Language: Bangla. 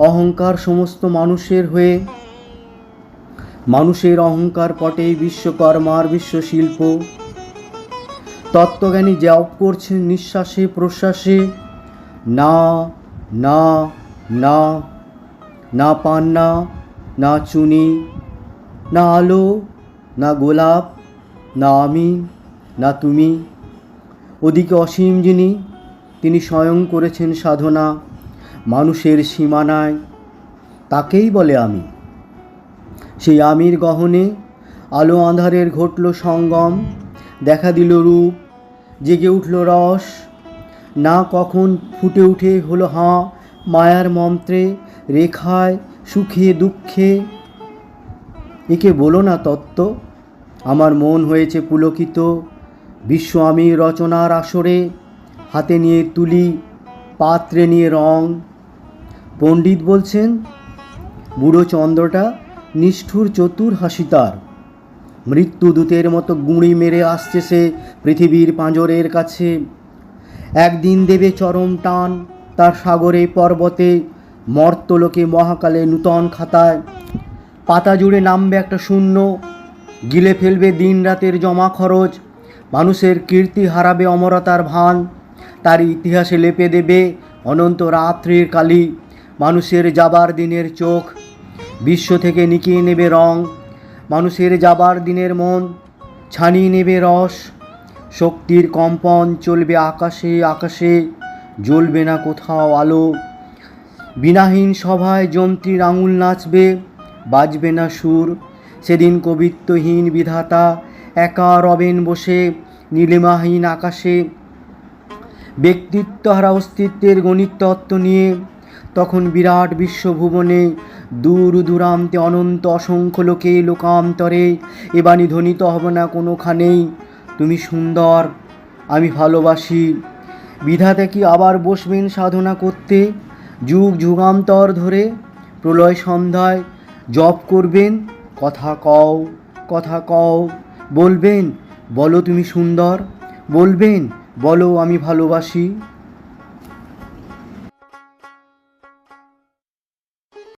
অহংকার সমস্ত মানুষের হয়ে। মানুষের অহংকার পটে বিশ্বকর্মার বিশ্বশিল্প। তত্ত্বজ্ঞানী জপ করছেন নিঃশ্বাসে, প্রশ্বাসে, না না না না পান্না না চুনি, না আলো, না গোলাপ, না আমি, না তুমি। ওদিকে অসীম যিনি, তিনি স্বয়ং করেছেন সাধনা। মানুষের সীমানায়, তাকেই বলে আমি সেই আমির গহনে আলো আঁধারের ঘটল সঙ্গম, দেখা দিল রূপ, জেগে উঠল রস। না কখন ফুটে উঠে হলো হাঁ, মায়ার মন্ত্রে, রেখায়, সুখে, দুঃখে। একে বলো না তত্ত্ব, আমার মন হয়েছে পুলকিত, বিশ্ব আমি রচনার আসরে, হাতে নিয়ে তুলি, পাত্রে নিয়ে রং। পণ্ডিত বলছেন, বুড়ো চন্দ্রটা নিষ্ঠুর চতুর হাসি তার মৃত্যুদূতের মতো গুঁড়ি মেরে আসছে সে পৃথিবীর পাঁজরের কাছে। একদিন দেবে চরম টান তার সাগরে পর্বতে, মর্তলোকে মহাকালে নূতন খাতায়। পাতা জুড়ে নামবে একটা শূন্য, গিলে ফেলবে দিন রাতের জমা খরচ। মানুষের কীর্তি হারাবে অমরতার ভান, তার ইতিহাসে লেপে দেবে অনন্ত রাত্রির কালি। মানুষের যাবার দিনের চোখ, বিশ্ব থেকে নিকিয়ে নেবে রং, মানুষের যাবার দিনের মন, ছানিয়ে নেবে রস, শক্তির কম্পন চলবে আকাশে আকাশে জ্বলবে না কোথাও আলো, বিনাহীন সভায় যন্ত্রীর আঙুল নাচবে, বাজবে না সুর, সেদিন কবিত্বহীন বিধাতা একা রবেন বসে, নীলিমাহীন আকাশে ব্যক্তিত্বহারা অস্তিত্বের গণিত তত্ত্ব নিয়ে তখন বিরাট বিশ্বভুবনে দূর দূরান্তে অনন্ত অসংখ্য লোকে লোকান্তরে এ বাণী ধ্বনিত হবে না কোনোখানেই তুমি সুন্দর, আমি ভালোবাসি। বিধাতা কি আবার বসবেন সাধনা করতে? যুগ যুগান্তর ধরে প্রলয় সন্ধ্যায় জপ করবেন? কথা কও কথা কও। বলবেন, বলো তুমি সুন্দর। বলবেন, বলো আমি ভালোবাসি।